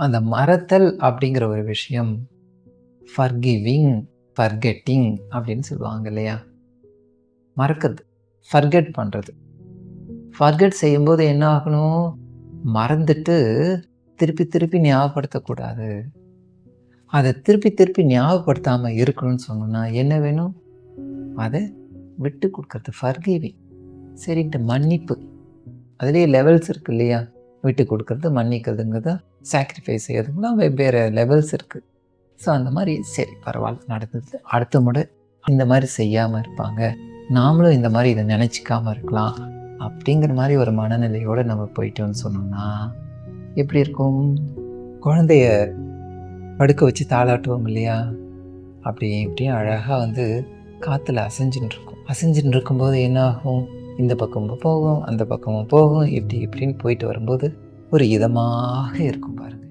அந்த மறத்தல் அப்படிங்கிற ஒரு விஷயம் ஃபர்கிவிங் ஃபர்கெட்டிங் அப்படின்னு சொல்லுவாங்க இல்லையா? மறக்கிறது ஃபர்கெட் பண்ணுறது ஃபர்கெட் செய்யும்போது என்ன ஆகணும்? மறந்துட்டு திருப்பி திருப்பி ஞாபகப்படுத்தக்கூடாது. அதை திருப்பி திருப்பி ஞாபகப்படுத்தாமல் இருக்கணும்னு சொன்னோன்னா என்ன வேணும்? அதை விட்டு கொடுக்கறது ஃபர்கிவிங் சரின்ட்டு மன்னிப்பு. அதுலேயே லெவல்ஸ் இருக்கு இல்லையா? விட்டு கொடுக்கறது மன்னிக்கிறதுங்கிறது சாக்ரிஃபைஸ் செய்யறதுக்குலாம் வெவ்வேறு லெவல்ஸ் இருக்குது ஸோ அந்த மாதிரி சரி பரவாயில்ல நடந்தது. அடுத்த முறை இந்த மாதிரி செய்யாமல் இருப்பாங்க. நாமளும் இந்த மாதிரி இதை நினச்சிக்காமல் இருக்கலாம் அப்படிங்கிற மாதிரி ஒரு மனநிலையோடு நம்ம போயிட்டோம்னு சொன்னோம்னா எப்படி இருக்கும்? குழந்தைய படுக்க வச்சு தாளாட்டுவோம் இல்லையா? அப்படி இப்படியும் அழகாக வந்து காற்றுல அசைஞ்சுன்னு இருக்கும். அசைஞ்சுன்னு இருக்கும்போது என்ன ஆகும் இந்த பக்கமும் போகும் அந்த பக்கமும் போகும் இப்படி இப்படின்னு போயிட்டு வரும்போது ஒரு இதமாக இருக்கும் பாருங்கள்